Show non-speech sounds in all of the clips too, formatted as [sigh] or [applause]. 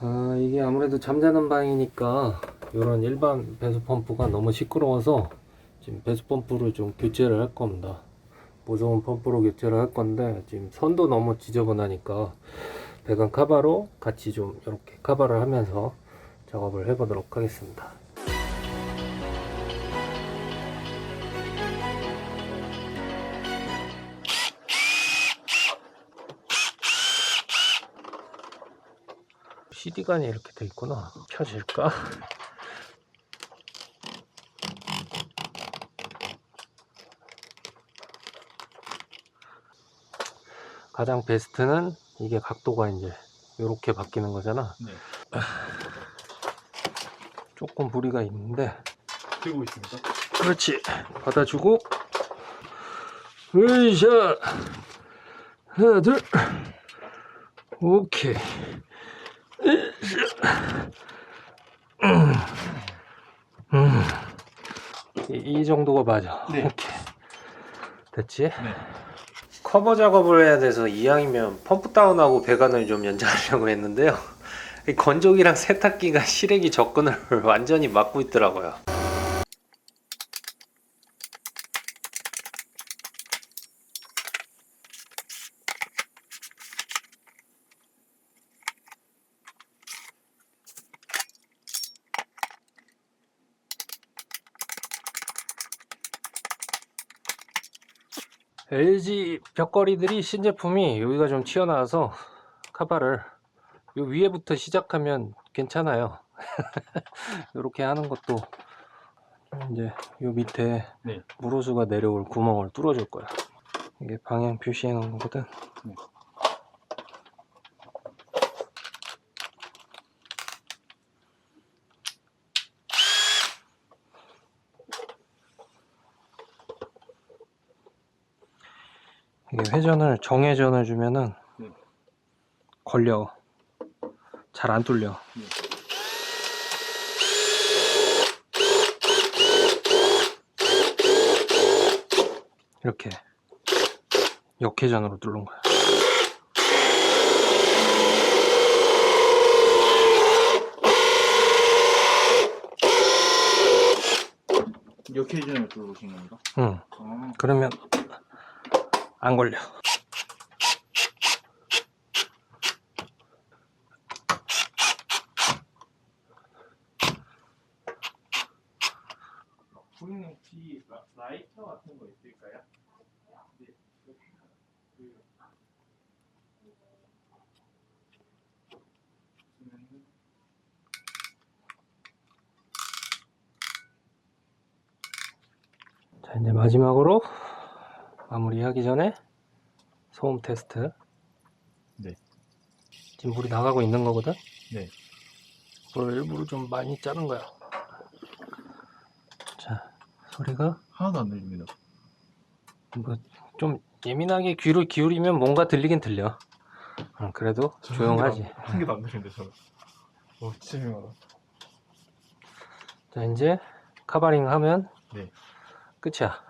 아, 이게 아무래도 잠자는 방이니까 이런 일반 배수 펌프가 너무 시끄러워서 지금 배수 펌프를 좀 교체를 할 겁니다. 무서운 펌프로 교체를 할 건데 지금 선도 너무 지저분하니까 배관 카바로 같이 좀 이렇게 카바를 하면서 작업을 해보도록 하겠습니다. CD관이 이렇게 돼 있구나. 켜질까? [laughs] 가장 베스트는 이게 각도가 이제 이렇게 바뀌는 거잖아. 네. [laughs] 조금 무리가 있는데 되고 있습니다. 그렇지 받아주고 으이샤 하나 둘 오케이. 음. 음. 이, 이 정도가 맞아 네. 오케이 됐지? 네. 커버 작업을 해야 돼서 이왕이면 펌프 다운하고 배관을 좀 연장하려고 했는데요 이 건조기랑 세탁기가 실외기 접근을 [laughs] 완전히 막고 있더라고요 LG 벽걸이들이 신제품이 여기가 좀 튀어나와서 카바를 요 위에부터 시작하면 괜찮아요. [laughs] 이렇게 하는 것도 이제 요 밑에 네. 물호수가 내려올 구멍을 뚫어줄 거야. 이게 방향 표시해 놓은 거거든. 네. 이게 회전을 정회전을 주면은 네. 걸려. 잘 안 뚫려. 네. 이렇게 역회전으로 뚫는 거야. 해주는 들어오신 건가? 응. 아, 그러면 안 걸려. 보이는 혹시 라, 라이터 같은 거 있을까요? 네. 그, 보면은 자, 이제 마지막으로 마무리하기 전에 소음 테스트. 네. 지금 물이 나가고 있는 거거든? 네. 물을 일부러 좀 많이 짜는 거야. 자, 소리가 하나도 안 들립니다. 뭐좀 예민하게 귀를 기울이면 뭔가 들리긴 들려. 어, 그래도 조용하지. 한 개도 안 들리는데. 오, 진짜 조용하다. 자, 이제 카바링 하면 네. 끝이야.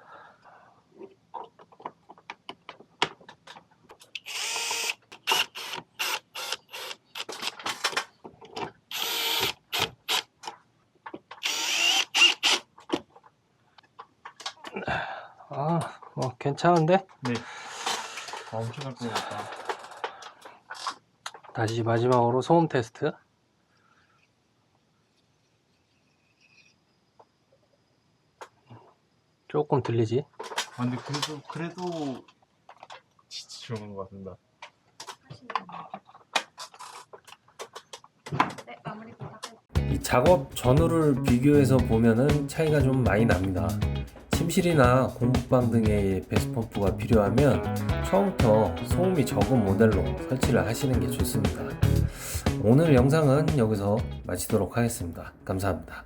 아, 뭐 괜찮은데? 네. 아, 엄청 잘 보였다. 다시 마지막으로 소음 테스트. 조금 들리지? 아, 근데 그래도, 그래도 진짜 좋은 것 같습니다. 네. 이 작업 전후를 비교해서 보면은 차이가 좀 많이 납니다. 침실이나 공부방 등의 배수펌프가 필요하면 처음부터 소음이 적은 모델로 설치를 하시는 게 좋습니다. 오늘 영상은 여기서 마치도록 하겠습니다. 감사합니다.